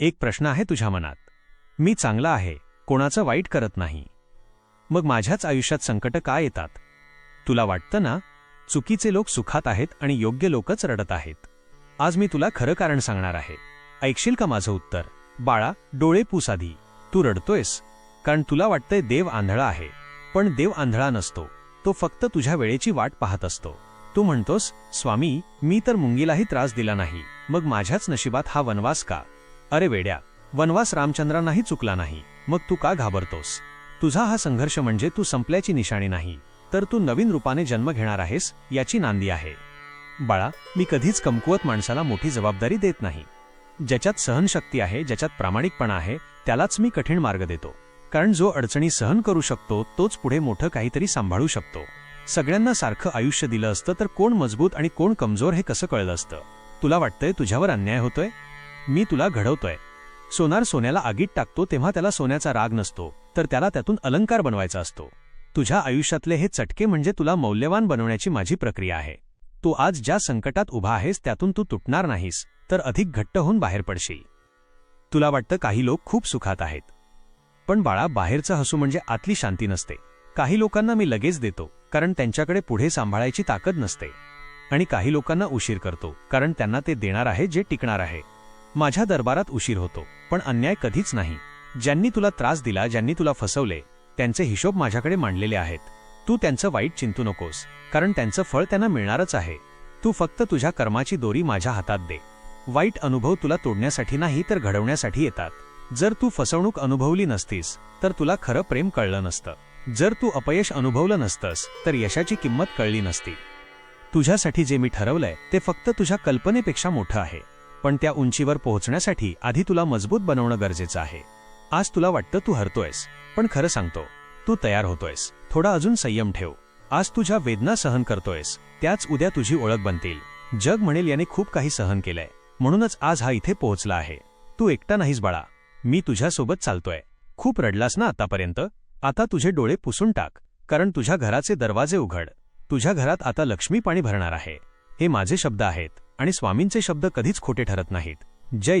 एक प्रश्न आहे तुझ्या मनात. मी चांगला आहे कोणाचं वाईट करत नाही. मग माझ्याच आयुष्यात संकट का येतात? तुला वाटतं ना चुकीचे लोक सुखात आहेत आणि योग्य लोकच रडत आहेत. आज मी तुला खरं कारण सांगणार आहे. ऐकशील का माझं उत्तर? बाळा डोळे पूस आधी तू रडतोयस. कारण तुला वाटतंय देव आंधळा आहे. पण देव आंधळा नसतो. तो फक्त तुझ्या वेळेची वाट पाहत असतो. तू म्हणतोस स्वामी मी तर मुंगीलाही त्रास दिला नाही. मग माझ्याच नशिबात हा वनवास का? अरे वेड्या वनवास रामचंद्रांनाही चुकला नाही. मग तू का घाबरतोस? तुझा हा संघर्ष म्हणजे तू संपल्याची निशाणी नाही. तर तू नवीन रूपाने जन्म घेणार आहेस याची नांदी आहे. बाळा मी कधीच कमकुवत माणसाला मोठी जबाबदारी देत नाही. ज्याच्यात सहनशक्ती आहे ज्याच्यात प्रामाणिकपणा आहे त्यालाच मी कठीण मार्ग देतो. कारण जो अडचणी सहन करू शकतो तोच पुढे मोठं काहीतरी सांभाळू शकतो. सगळ्यांना सारखं आयुष्य दिलं असतं तर कोण मजबूत आणि कोण कमजोर हे कसं कळलं असतं? तुला वाटतंय तुझ्यावर अन्याय होतोय? मी तुला घडवतोय. सोनार सोन्याला आगीत टाकतो तेव्हा त्याला सोन्याचा राग नसतो तर त्याला त्यातून अलंकार बनवायचा असतो. तुझ्या आयुष्यातले हे चटके म्हणजे तुला मौल्यवान बनवण्याची माझी प्रक्रिया आहे. तू आज ज्या संकटात उभा आहेस त्यातून तू तुटणार नाहीस तर अधिक घट्ट होऊन बाहेर पडशील. तुला वाटतं काही लोक खूप सुखात आहेत. पण बाळा बाहेरचं हसू म्हणजे आतली शांती नसते. काही लोकांना मी लगेच देतो कारण त्यांच्याकडे पुढे सांभाळायची ताकद नसते. आणि काही लोकांना उशीर करतो कारण त्यांना ते देणार आहे जे टिकणार आहे. माझ्या दरबारात उशीर होतो पण अन्याय कधीच नाही. ज्यांनी तुला त्रास दिला ज्यांनी तुला फसवले त्यांचे हिशोब माझ्याकडे मांडलेले आहेत. तू त्यांचं वाईट चिंतू नकोस कारण त्यांचं फळ त्यांना मिळणारच आहे. तू फक्त तुझ्या कर्माची दोरी माझ्या हातात दे. वाईट अनुभव तुला तोडण्यासाठी नाही तर घडवण्यासाठी येतात. जर तू फसवणूक अनुभवली नसतीस तर तुला खरं प्रेम कळलं नसतं. जर तू अपयश अनुभवलं नसतंस तर यशाची किंमत कळली नसती. तुझ्यासाठी जे मी ठरवलंय ते फक्त तुझ्या कल्पनेपेक्षा मोठं आहे. पण त्या उंचीवर पोहोचण्यासाठी आधी तुला मजबूत बनवणं गरजेचं आहे. आज तुला वाटतं तू हरतोयस पण खरं सांगतो तू तयार होतोयस. थोडा अजून संयम ठेव. आज तुझ्या वेदना सहन करतोयस त्याच उद्या तुझी ओळख बनतील. जग म्हणेल याने खूप काही सहन केलंय. म्हणूनच आज हा इथे पोहोचला आहे. तू एकटा नाहीस बाळा. मी तुझ्यासोबत चालतोय. खूप रडलास ना आतापर्यंत? आता तुझे डोळे पुसून टाक कारण तुझ्या घराचे दरवाजे उघड. तुझ्या घरात आता लक्ष्मी पाणी भरणार आहे. हे माझे शब्द आहेत. आणि स्वामींचे शब्द कधीच खोटे ठरत नाहीत. जय जय